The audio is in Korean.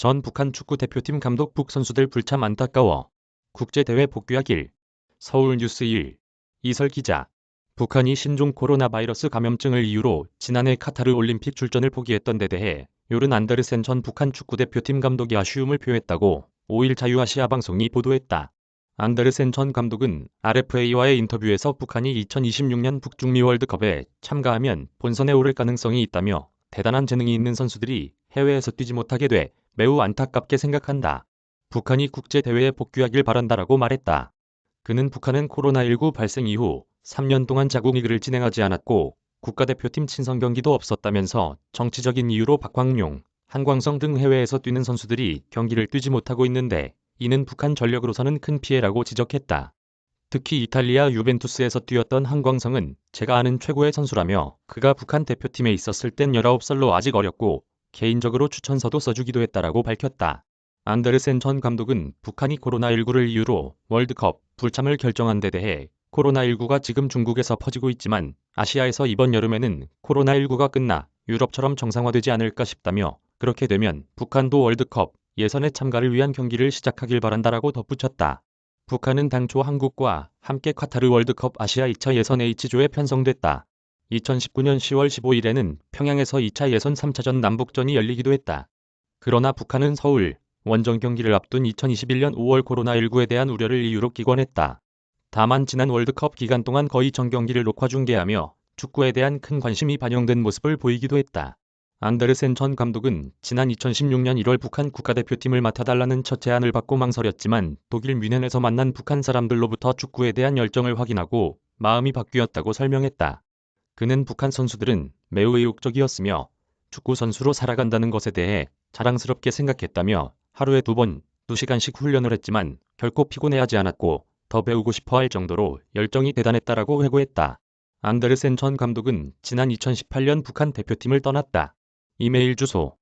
전 북한 축구 대표팀 감독 북 선수들 불참 안타까워. 국제대회 복귀하 길. 서울 뉴스 1. 이설 기자. 북한이 신종 코로나 바이러스 감염증을 이유로 지난해 카타르 올림픽 출전을 포기했던 데 대해 요른 안데르센 전 북한 축구 대표팀 감독이 아쉬움을 표했다고 5일 자유아시아 방송이 보도했다. 안데르센 전 감독은 RFA와의 인터뷰에서 북한이 2026년 북중미 월드컵에 참가하면 본선에 오를 가능성이 있다며 대단한 재능이 있는 선수들이 해외에서 뛰지 못하게 돼 매우 안타깝게 생각한다. 북한이 국제대회에 복귀하길 바란다라고 말했다. 그는 북한은 코로나19 발생 이후 3년 동안 자국 리그를 진행하지 않았고 국가대표팀 친선 경기도 없었다면서 정치적인 이유로 박광용, 한광성 등 해외에서 뛰는 선수들이 경기를 뛰지 못하고 있는데 이는 북한 전력으로서는 큰 피해라고 지적했다. 특히 이탈리아 유벤투스에서 뛰었던 한광성은 제가 아는 최고의 선수라며 그가 북한 대표팀에 있었을 땐 19살로 아직 어렸고 개인적으로 추천서도 써주기도 했다라고 밝혔다. 안데르센 전 감독은 북한이 코로나19를 이유로 월드컵 불참을 결정한 데 대해 코로나19가 지금 중국에서 퍼지고 있지만 아시아에서 이번 여름에는 코로나19가 끝나 유럽처럼 정상화되지 않을까 싶다며 그렇게 되면 북한도 월드컵 예선에 참가를 위한 경기를 시작하길 바란다라고 덧붙였다. 북한은 당초 한국과 함께 카타르 월드컵 아시아 2차 예선 H조에 편성됐다. 2019년 10월 15일에는 평양에서 2차 예선 3차전 남북전이 열리기도 했다. 그러나 북한은 서울 원정 경기를 앞둔 2021년 5월 코로나19에 대한 우려를 이유로 기권했다. 다만 지난 월드컵 기간 동안 거의 전 경기를 녹화 중계하며 축구에 대한 큰 관심이 반영된 모습을 보이기도 했다. 안데르센 전 감독은 지난 2016년 1월 북한 국가대표팀을 맡아달라는 첫 제안을 받고 망설였지만 독일 뮌헨에서 만난 북한 사람들로부터 축구에 대한 열정을 확인하고 마음이 바뀌었다고 설명했다. 그는 북한 선수들은 매우 의욕적이었으며 축구 선수로 살아간다는 것에 대해 자랑스럽게 생각했다며 하루에 두 번, 두 시간씩 훈련을 했지만 결코 피곤해하지 않았고 더 배우고 싶어 할 정도로 열정이 대단했다라고 회고했다. 안데르센 전 감독은 지난 2018년 북한 대표팀을 떠났다. 이메일 주소